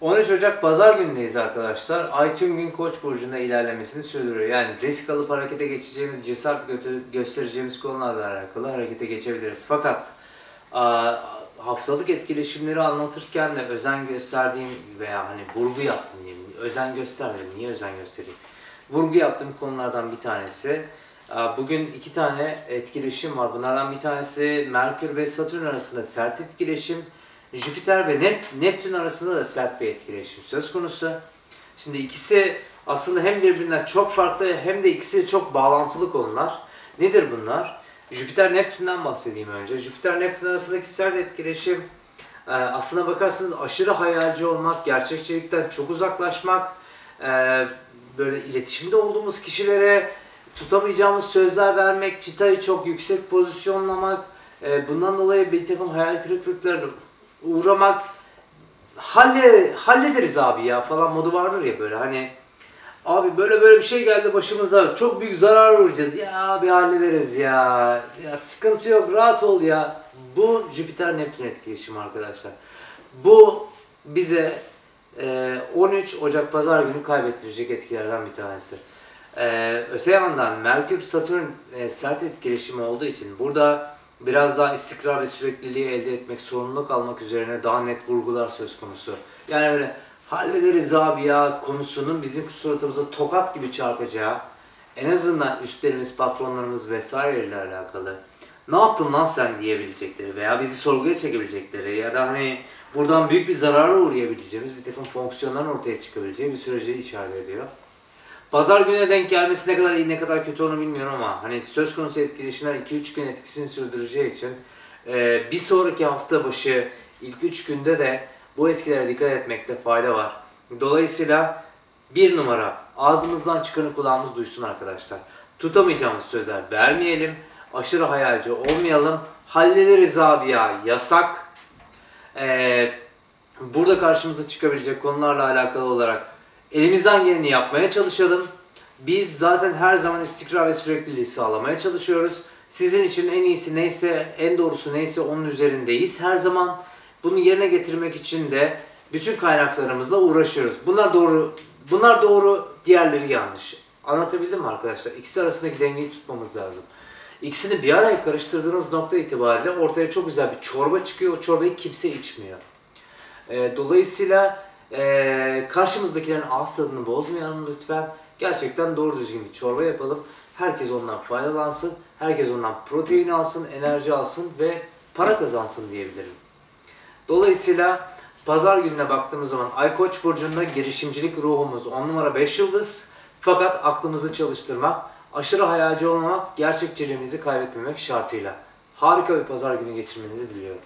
13 Ocak Pazar günündeyiz arkadaşlar. Ay tüm gün Koç burcunda ilerlemesini sürdürüyor. Yani risk alıp harekete geçeceğimiz, cesaret gö- göstereceğimiz konularla alakalı harekete geçebiliriz. Fakat haftalık etkileşimleri anlatırken de özen gösterdiğim veya hani vurgu yaptım diyeyim. Özen göstermedim. Niye özen göstereyim? Vurgu yaptığım konulardan bir tanesi. Bugün iki tane etkileşim var. Bunlardan bir tanesi Merkür ve Satürn arasında sert etkileşim. Jüpiter ve Nep- Neptün arasında da sert bir etkileşim söz konusu. Şimdi ikisi aslında hem birbirinden çok farklı hem de ikisi çok bağlantılı konular. Nedir bunlar? Jüpiter Neptün'den bahsedeyim önce. Jüpiter Neptün arasındaki sert etkileşim e, aslına bakarsanız aşırı hayalci olmak, gerçekçilikten çok uzaklaşmak, e, böyle iletişimde olduğumuz kişilere tutamayacağımız sözler vermek, çıtayı çok yüksek pozisyonlamak, e, bundan dolayı bir takım hayal kırıklıklarına uğramak, halle, hallederiz abi ya falan modu vardır ya böyle. Hani abi böyle böyle bir şey geldi başımıza çok büyük zarar uğrayacağız ya abi hallederiz ya. Ya sıkıntı yok rahat ol ya. Bu Jüpiter Neptün etkileşimi arkadaşlar. Bu bize e, 13 Ocak Pazar günü kaybettirecek etkilerden bir tanesi. E, öte yandan Merkür Satürn e, sert etkileşimi olduğu için burada biraz daha istikrar ve sürekliliği elde etmek, sorumluluk almak üzerine daha net vurgular söz konusu. Yani böyle hallederiz abi ya konusunun bizim suratımıza tokat gibi çarpacağı, en azından üstlerimiz, patronlarımız vesaireyle alakalı ne yaptın lan sen diyebilecekleri veya bizi sorguya çekebilecekleri ya da hani buradan büyük bir zarara uğrayabileceğimiz bir takım fonksiyonların ortaya çıkabileceği bir süreci işaret ediyor. Pazar gününe denk gelmesi ne kadar iyi ne kadar kötü onu bilmiyorum ama hani söz konusu etkileşimler 2-3 gün etkisini sürdüreceği için e, bir sonraki hafta başı ilk 3 günde de bu etkilere dikkat etmekte fayda var. Dolayısıyla bir numara ağzımızdan çıkanı kulağımız duysun arkadaşlar. Tutamayacağımız sözler vermeyelim. Aşırı hayalci olmayalım. Hallederiz abi ya yasak. Ee, burada karşımıza çıkabilecek konularla alakalı olarak elimizden geleni yapmaya çalışalım. Biz zaten her zaman istikrar ve sürekliliği sağlamaya çalışıyoruz. Sizin için en iyisi neyse, en doğrusu neyse onun üzerindeyiz her zaman. Bunu yerine getirmek için de bütün kaynaklarımızla uğraşıyoruz. Bunlar doğru, bunlar doğru, diğerleri yanlış. Anlatabildim mi arkadaşlar? İkisi arasındaki dengeyi tutmamız lazım. İkisini bir araya karıştırdığınız nokta itibariyle ortaya çok güzel bir çorba çıkıyor. O çorbayı kimse içmiyor. E, dolayısıyla e, karşımızdakilerin ağız tadını bozmayalım lütfen. Gerçekten doğru düzgün bir çorba yapalım. Herkes ondan faydalansın. Herkes ondan protein alsın, enerji alsın ve para kazansın diyebilirim. Dolayısıyla pazar gününe baktığımız zaman Ay Koç burcunda girişimcilik ruhumuz 10 numara 5 yıldız. Fakat aklımızı çalıştırmak, aşırı hayalci olmamak, gerçekçiliğimizi kaybetmemek şartıyla. Harika bir pazar günü geçirmenizi diliyorum.